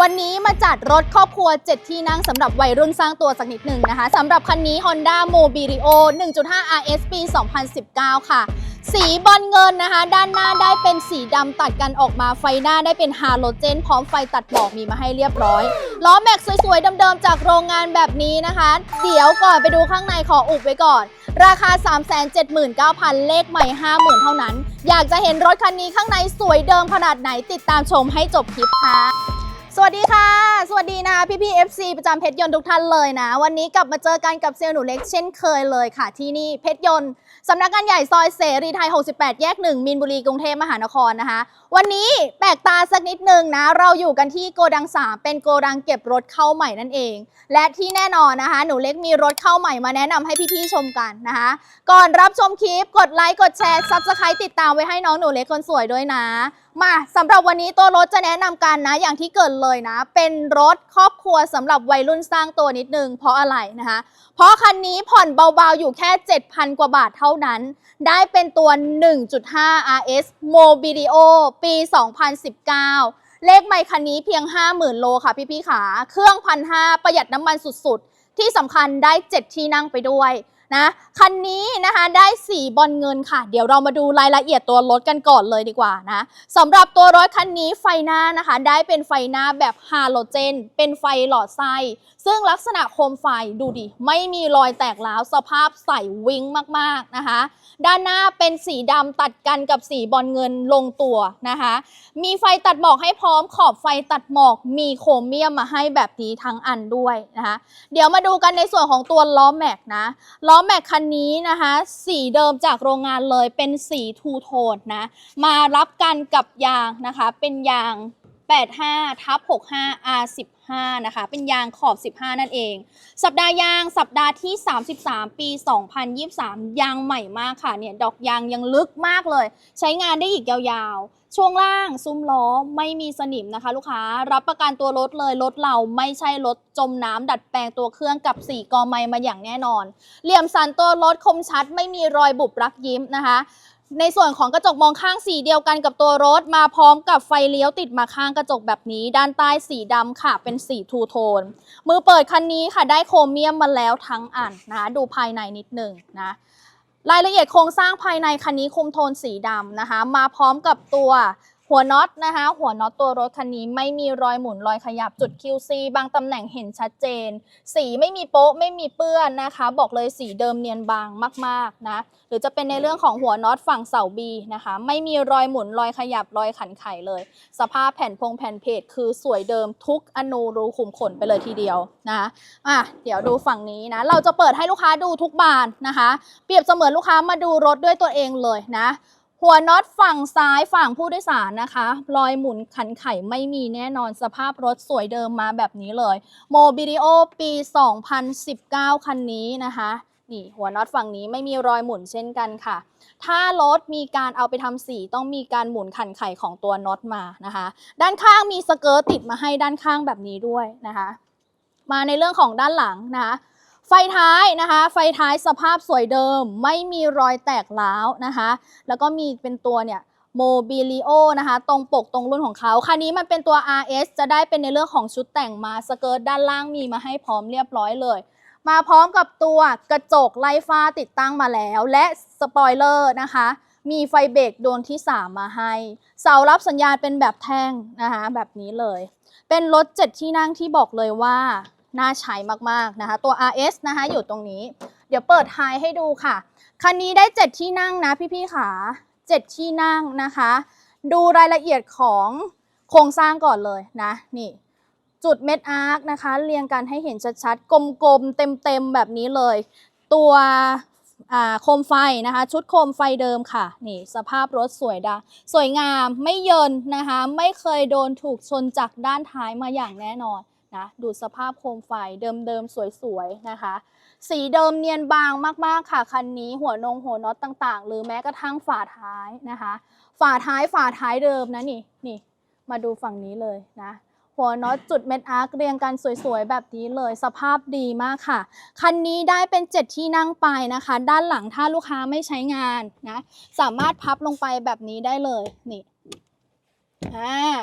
วันนี้มาจัดรถครอบครัว 7 ที่นั่งสำหรับวัยรุ่นสร้างตัวสักนิดหนึ่งนะคะสำหรับคันนี้ Honda Mobilio 1.5 RS ปี 2019 ค่ะ สีบอลเงินนะคะ ด้านหน้าได้เป็นสีดำตัดกันออกมาไฟหน้าได้เป็นฮาโลเจน พร้อมไฟตัดหมอกมีมาให้เรียบร้อยล้อแม็กสวยๆเดิมๆจากโรงงานแบบนี้นะคะ เดี๋ยวก่อนไปดูข้างในขออุบไว้ก่อน ราคา 379,000 เลขใหม่ 50,000 เท่านั้น อยากจะเห็นรถคันนี้ข้างในสวยเดิมขนาดไหนติดตามชมให้จบคลิปค่ะ สวัสดีค่ะ สวัสดีนะพี่พี่ๆ FC ประจำเพชรยนต์ทุกท่านเลยนะ วันนี้กลับมาเจอกันกับเซลล์หนูเล็กเช่นเคยเลยค่ะ ที่นี่เพชรยนต์สำนักงานใหญ่ซอยเสรีไทย 68 แยก 1 มีนบุรีกรุงเทพมหานครนะคะ วันนี้แปลกตาสักนิดนึงนะ เราอยู่กันที่โกดัง 3 เป็นโกดังเก็บรถเข้าใหม่นั่นเอง และที่แน่นอนนะคะ หนูเล็กมีรถเข้าใหม่มาแนะนำให้พี่ๆชมกันนะคะ ก่อนรับชมคลิปกดไลค์กดแชร์ซับสไครต์ติดตามไว้ให้น้องหนูเล็กคนสวยด้วยนะมาสำหรับวันนี้ตัวรถจะแนะนำกันนะอย่างที่เกรินเลยนะ เป็นรถครอบครัวสำหรับวัยรุ่นสร้างตัวนิดนึงเพราะอะไรนะคะ เพราะคันนี้ผ่อนเบาๆอยู่แค่ 7,000 กว่าบาทเท่านั้น ได้เป็นตัว 1.5 RS Mobilio ปี 2019 เลขไมค์คันนี้เพียง 50,000 โลค่ะพี่ๆขา เครื่องพันห้าประหยัดน้ำมันสุดๆ ที่สำคัญได้ 7 ที่นั่งไปด้วย นะคันนี้นะคะได้สีบอลเงินค่ะ เดี๋ยวเรามาดูรายละเอียดตัวรถกันก่อนเลยดีกว่านะสำหรับตัวรถคันนี้ไฟหน้านะคะ ได้เป็นไฟหน้าแบบฮาโลเจน เป็นไฟหลอดไส้ซึ่งลักษณะโคมไฟดูดิ ไม่มีรอยแตกร้าวสภาพใสวิ้งมากๆนะคะ ด้านหน้าเป็นสีดำตัดกันกับสีบอลเงินลงตัวนะคะ มีไฟตัดหมอกให้พร้อมขอบไฟตัดหมอกมีโครเมียมมาให้แบบนี้ทั้งอันด้วยนะคะ เดี๋ยวมาดูกันในส่วนของตัวล้อแม็กนะล้อแม็กคันนี้นะคะ สีเดิมจากโรงงานเลยเป็นสีทูโทนนะมารับกันกับยางนะคะ เป็นยาง 85ทับ65 R15 นะคะ เป็นยางขอบ 15 นั่นเอง สัปดาห์ยางสัปดาห์ที่ 33 ปี 2023 ยางใหม่มากค่ะ เนี่ย ดอกยางยังลึกมากเลย ใช้งานได้อีกยาวๆ ช่วงล่างซุ้มล้อไม่มีสนิมนะคะ ลูกค้า รับประกันตัวรถเลย รถเราไม่ใช่รถจมน้ำดัดแปลงตัวเครื่องกับสีกอไม้มาอย่างแน่นอน เหลี่ยมสันตัวรถคมชัดไม่มีรอยบุบรักยิ้มนะคะ ในส่วนของกระจกมองข้างสีเดียวกันกับตัวรถ มาพร้อมกับไฟเลี้ยวติดมาข้างกระจกแบบนี้ ด้านใต้สีดำค่ะ เป็นสีทูโทน มือเปิดคันนี้ค่ะได้โครเมียมมาแล้วทั้งอันนะคะดูภายในนิดหนึ่งนะรายละเอียดโครงสร้างภายในคันนี้คุมโทนสีดำนะคะ มาพร้อมกับตัว หัวน็อตนะคะ หัวน็อตตัวรถคันนี้ไม่มีรอยหมุนรอยขยับจุด QC บางตำแหน่งเห็นชัดเจน สีไม่มีโป๊ะไม่มีเปื้อนนะคะ บอกเลยสีเดิมเนียนบางมากๆนะหรือจะเป็นในเรื่องของหัวน็อตฝั่งเสาบีนะคะ ไม่มีรอยหมุนรอยขยับรอยขันไขเลย สภาพแผ่นพงแผ่นเพจคือสวยเดิมทุกอนูรูขุมขนไปเลยทีเดียวนะคะอะเดี๋ยวดูฝั่งนี้นะเราจะเปิดให้ลูกค้าดูทุกบานนะคะ เปรียบเสมือนลูกค้ามาดูรถด้วยตัวเองเลยนะ หัวน็อตฝั่งซ้ายฝั่งผู้โดยสารนะคะ รอยหมุนขันไขไม่มีแน่นอนสภาพรถสวยเดิมมาแบบนี้เลยโมบิ i โอปี 2019 คันนี้นะคะนี่หัวน็อตฝั่งนี้ไม่มีรอยหมุนเช่นกันค่ะ ถ้ารถมีการเอาไปทำสีต้องมีการหมุนขันไขของตัวน็อตมานะคะ ด้านข้างมีสเกิร์ตติดมาให้ด้านข้างแบบนี้ด้วยนะคะ มาในเรื่องของด้านหลังนะคะ ไฟท้ายนะคะ ไฟท้ายสภาพสวยเดิม ไม่มีรอยแตกร้าวนะคะ แล้วก็มีเป็นตัวเนี่ยโมบิลิโอนะคะ ตรงปกตรงรุ่นของเขา คันนี้มันเป็นตัว RS จะได้เป็นในเรื่องของชุดแต่งมาสเกิร์ตด้านล่างมีมาให้พร้อมเรียบร้อยเลย มาพร้อมกับตัวกระจกไล่ฟ้าติดตั้งมาแล้ว และสปอยเลอร์นะคะ มีไฟเบรกโดนที่ 3 มาให้ เสารับสัญญาณเป็นแบบแท่งนะคะ แบบนี้เลย เป็นรถ 7 ที่นั่งที่บอกเลยว่า น่าใช้มากๆนะคะ ตัว RS นะคะอยู่ตรงนี้ เดี๋ยวเปิดท้ายให้ดูค่ะ คันนี้ได้ 7 ที่นั่งนะพี่ๆค่ะ7ที่นั่งนะคะ ดูรายละเอียดของโครงสร้างก่อนเลยนะนี่จุดเม็ดอาร์คนะคะ เรียงกันให้เห็นชัดๆ กลมๆ เต็มๆ แบบนี้เลย ตัวโคมไฟนะคะ ชุดโคมไฟเดิมค่ะ นี่สภาพรถสวยดาสวยงามไม่เยินนะคะ ไม่เคยโดนถูกชนจากด้านท้ายมาอย่างแน่นอน นะดูสภาพโคมไฟเดิมๆ สวยๆ นะคะ สีเดิมเนียนบางมากๆค่ะ คันนี้หัวนงหัวน็อตต่างๆ หรือแม้กระทั่งฝาท้ายนะคะ ฝาท้ายฝาท้ายเดิมนะนี่นี่มาดูฝั่งนี้เลยนะหัวน็อตจุดเม็ดอาร์คเรียงกันสวยๆ แบบนี้เลยสภาพดีมากค่ะ คันนี้ได้เป็น 7 ที่นั่งไปนะคะ ด้านหลังถ้าลูกค้าไม่ใช้งานนะ สามารถพับลงไปแบบนี้ได้เลยนี่อ่า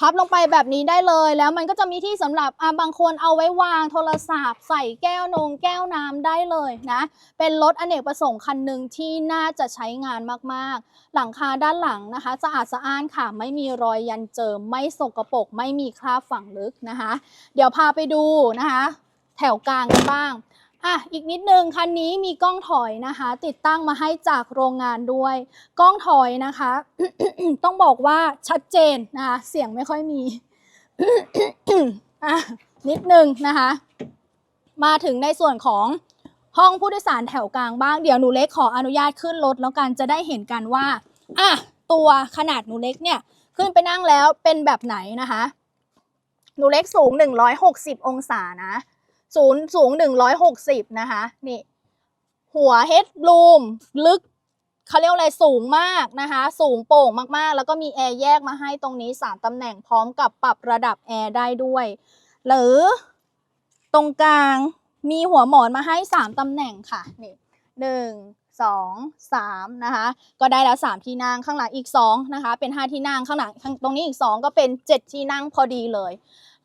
พับลงไปแบบนี้ได้เลย แล้วมันก็จะมีที่สำหรับอะบางคนเอาไว้วางโทรศัพท์ ใส่แก้วนงแก้วน้ำได้เลยนะ เป็นรถอเนกประสงค์คันหนึ่งที่น่าจะใช้งานมากๆ หลังคาด้านหลังนะคะสะอาดสะอ้านค่ะ ไม่มีรอยยันเจิม ไม่สกรปรกไม่มีคราบฝังลึกนะคะ เดี๋ยวพาไปดูนะคะ แถวกลางกันบ้าง อะอีกนิดนึงคันนี้มีกล้องถอยนะคะ ติดตั้งมาให้จากโรงงานด้วย กล้องถอยนะคะ ต้องบอกว่าชัดเจนนะคะเสียงไม่ค่อยมีอะนิดนึงนะคะ มาถึงในส่วนของห้องผู้โดยสารแถวกลางบ้างเดี๋ยวหนูเล็กขออนุญาตขึ้นรถแล้วกันจะได้เห็นกันว่าอะตัวขนาดหนูเล็กเนี่ยขึ้นไปนั่งแล้วเป็นแบบไหนนะคะ หนูเล็กสูง 160 องศานะ ศูนย์สูง 160 นะคะ นี่ หัวเฮดรูมลึกเขาเรียกอะไรสูงมากนะคะ สูงโป่งมากๆ แล้วก็มีแอร์แยกมาให้ตรงนี้ 3 ตำแหน่งพร้อมกับปรับระดับแอร์ได้ด้วย หรือตรงกลางมีหัวหมอนมาให้ 3 ตำแหน่งค่ะ นี่หนึ่งสองสามนะคะ ก็ได้แล้ว3ที่นั่งข้างหลังอีก2นะคะ เป็น5ที่นั่งข้างหลังตรงนี้อีก2ก็เป็น7ที่นั่งพอดีเลย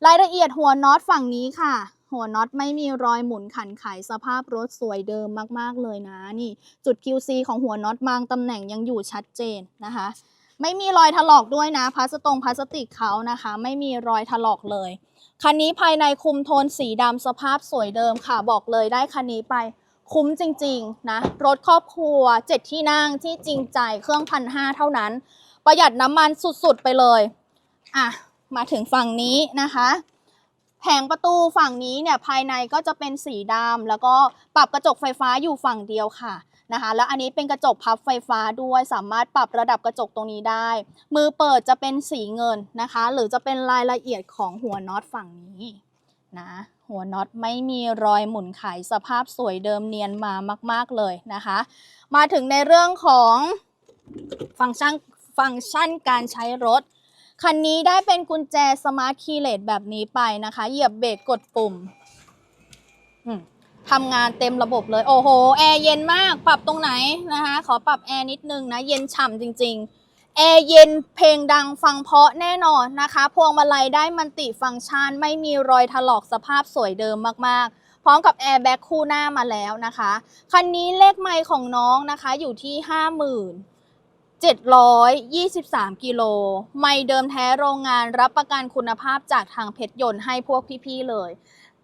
รายละเอียดหัวน็อตฝั่งนี้ค่ะ หัวน็อตไม่มีรอยหมุนขันไขสภาพรถสวยเดิมมากๆเลยนะนี่ จุด QC ของหัวน็อตบางตำแหน่งยังอยู่ชัดเจนนะคะ ไม่มีรอยถลอกด้วยนะพลาสตรงพลาสติกเขานะคะ ไม่มีรอยถลอกเลยคันนี้ภายในคุมโทนสีดำสภาพสวยเดิมค่ะบอกเลยได้คันนี้ไปคุ้มจริงๆนะรถครอบครัว 7 ที่นั่งที่จริงใจเครื่องพันห้าเท่านั้น ประหยัดน้ำมันสุดๆไปเลย อะ มาถึงฝั่งนี้นะคะ แผงประตูฝั่งนี้เนี่ยภายในก็จะเป็นสีดำแล้วก็ปรับกระจกไฟฟ้าอยู่ฝั่งเดียวค่ะนะคะ แล้วอันนี้เป็นกระจกพับไฟฟ้าด้วย สามารถปรับระดับกระจกตรงนี้ได้ มือเปิดจะเป็นสีเงินนะคะ หรือจะเป็นรายละเอียดของหัวน็อตฝั่งนี้นะหัวน็อตไม่มีรอยหมุนไขสภาพสวยเดิมเนียนมามาก ๆเลยนะคะ มาถึงในเรื่องของฟังก์ชันฟังก์ชันการใช้รถ คันนี้ได้เป็นกุญแจสมาร์ทคีย์เลสแบบนี้ไปนะคะ เหยียบเบรกกดปุ่มทำงานเต็มระบบเลย โอ้โห แอร์เย็นมาก ปรับตรงไหนนะคะ ขอปรับแอร์นิดนึงนะ เย็นฉ่ำจริง ๆ แอร์เย็นเพลงดังฟังเพาะแน่นอนนะคะ พวงมาลัยได้มันติฟังก์ชัน ไม่มีรอยถลอกสภาพสวยเดิมมากๆพร้อมกับแอร์แบ็คคู่หน้ามาแล้วนะคะ คันนี้เลขไมล์ของน้องนะคะอยู่ที่ 723 กิโล ไม่เดิมแท้โรงงานรับประกันคุณภาพจากทางเพชรยนต์ให้พวกพี่ๆเลย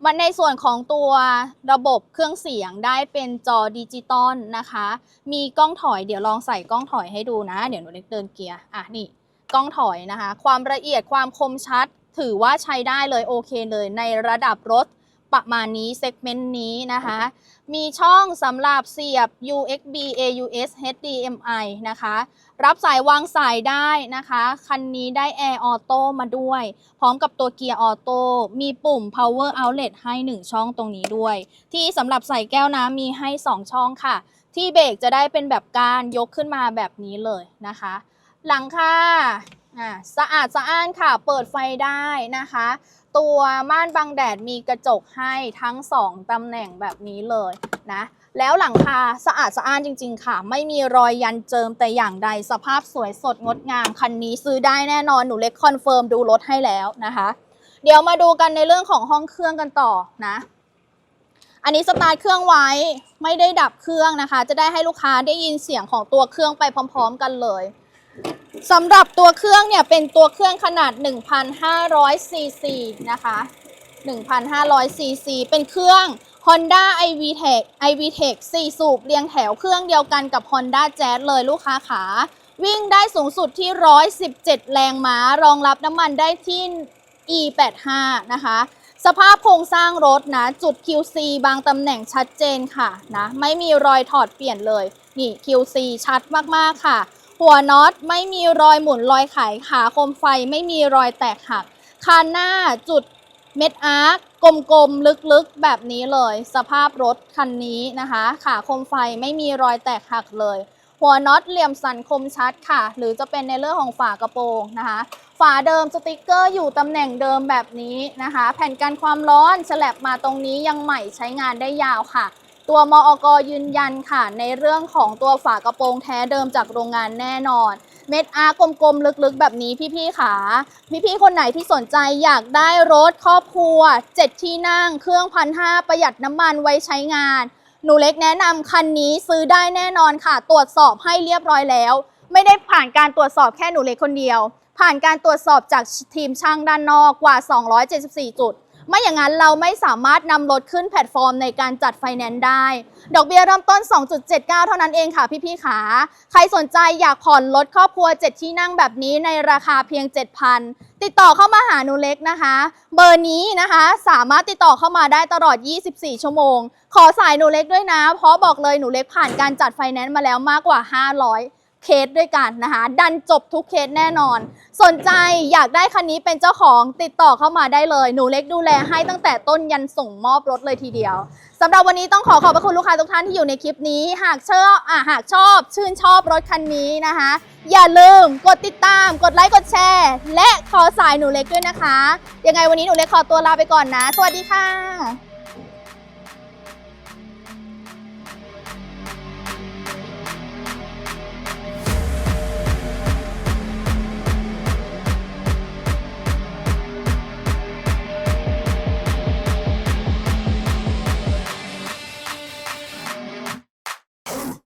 มันในส่วนของตัวระบบเครื่องเสียงได้เป็นจอดิจิตอลนะคะ มีกล้องถอยเดี๋ยวลองใส่กล้องถอยให้ดูนะ เดี๋ยวหนูเล็กเดินเกียร์ อะนี่ กล้องถอยนะคะ ความละเอียดความคมชัด ถือว่าใช้ได้เลยโอเคเลย ในระดับรถประมาณนี้เซกเมนต์นี้นะคะ มีช่องสำหรับเสียบ USB AUS HDMI นะคะ รับสายวางสายได้นะคะ คันนี้ได้ Air Auto มาด้วย พร้อมกับตัวเกียร์ออโต้มีปุ่ม Power Outlet ให้ 1 ช่องตรงนี้ด้วย ที่สำหรับใส่แก้วน้ำมีให้ 2 ช่องค่ะ ที่เบรกจะได้เป็นแบบการยกขึ้นมาแบบนี้เลยนะคะ หลังคาอ่าสะอาดสะอ้านค่ะ เปิดไฟได้นะคะ ตัวม่านบังแดดมีกระจกให้ทั้ง 2ตำแหน่งแบบนี้เลยนะ แล้วหลังคาสะอาดสะอ้านจริง ๆ ค่ะ ไม่มีรอยยันเจิมแต่อย่างใดสภาพสวยสดงดงาม คันนี้ซื้อได้แน่นอนหนูเล็กคอนเฟิร์มดูรถให้แล้วนะคะ เดี๋ยวมาดูกันในเรื่องของห้องเครื่องกันต่อนะ อันนี้สตาร์ทเครื่องไว้ไม่ได้ดับเครื่องนะคะ จะได้ให้ลูกค้าได้ยินเสียงของตัวเครื่องไปพร้อม ๆ กันเลยสำหรับตัวเครื่องเนี่ยเป็นตัวเครื่องขนาด 1,500ซีซีนะคะ 1,500ซีซีเป็นเครื่อง Honda iVTEC iVTEC 4สูบเรียงแถวเครื่องเดียวกันกับ Honda Jazz เลยลูกค้าขา วิ่งได้สูงสุดที่ 117 แรงม้ารองรับน้ำมันได้ที่ E85 นะคะ สภาพโครงสร้างรถนะ จุด QC บางตำแหน่งชัดเจนค่ะนะ ไม่มีรอยถอดเปลี่ยนเลย นี่ QC ชัดมากๆค่ะ หัวน็อตไม่มีรอยหมุนรอยไขขาคมไฟไม่มีรอยแตกหัก คานหน้าจุดเม็ดอาร์ค กลมๆ ลึกๆ แบบนี้เลย สภาพรถคันนี้นะคะ ขาคมไฟไม่มีรอยแตกหักเลย หัวน็อตเหลี่ยมสันคมชัดค่ะ หรือจะเป็นในเรื่องของฝากระโปรงนะคะ ฝาเดิมสติกเกอร์อยู่ตำแหน่งเดิมแบบนี้นะคะ แผ่นกันความร้อนฉลับมาตรงนี้ยังใหม่ใช้งานได้ยาวค่ะ ตัวมอกยืนยันค่ะ ในเรื่องของตัวฝากระโปรงแท้เดิมจากโรงงานแน่นอน เม็ดอาร์กลมๆ ลึกๆ แบบนี้พี่ๆขาพี่ๆคนไหนที่สนใจอยากได้รถครอบครัว 7 ที่นั่ง เครื่องพันห้าประหยัดน้ำมันไว้ใช้งาน หนูเล็กแนะนำคันนี้ซื้อได้แน่นอนค่ะ ตรวจสอบให้เรียบร้อยแล้ว ไม่ได้ผ่านการตรวจสอบแค่หนูเล็กคนเดียว ผ่านการตรวจสอบจากทีมช่างด้านนอกกว่า 274 จุด ไม่อย่างนั้นเราไม่สามารถนำรถขึ้นแพลตฟอร์มในการจัดไฟแนนซ์ได้ ดอกเบี้ยเริ่มต้น 2.79 เท่านั้นเองค่ะพี่ๆขาใครสนใจอยากผ่อนรถครอบครัว 7 ที่นั่งแบบนี้ในราคาเพียง 7,000 ติดต่อเข้ามาหาหนูเล็กนะคะ เบอร์นี้นะคะสามารถติดต่อเข้ามาได้ตลอด 24 ชั่วโมง ขอสายหนูเล็กด้วยนะ เพราะบอกเลยหนูเล็กผ่านการจัดไฟแนนซ์มาแล้วมากกว่า 500 เคสด้วยกันนะคะ ดันจบทุกเคสแน่นอน สนใจอยากได้คันนี้เป็นเจ้าของติดต่อเข้ามาได้เลย หนูเล็กดูแลให้ตั้งแต่ต้นยันส่งมอบรถเลยทีเดียวสำหรับวันนี้ต้องขอขอบพระคุณลูกค้าทุกท่านที่อยู่ในคลิปนี้ หากชอบอะหากชอบ ชื่นชอบรถคันนี้นะคะ อย่าลืมกดติดตาม กดไลค์กดแชร์ และขอสายหนูเล็กด้วยนะคะยังไงวันนี้หนูเล็กขอตัวลาไปก่อนนะ สวัสดีค่ะ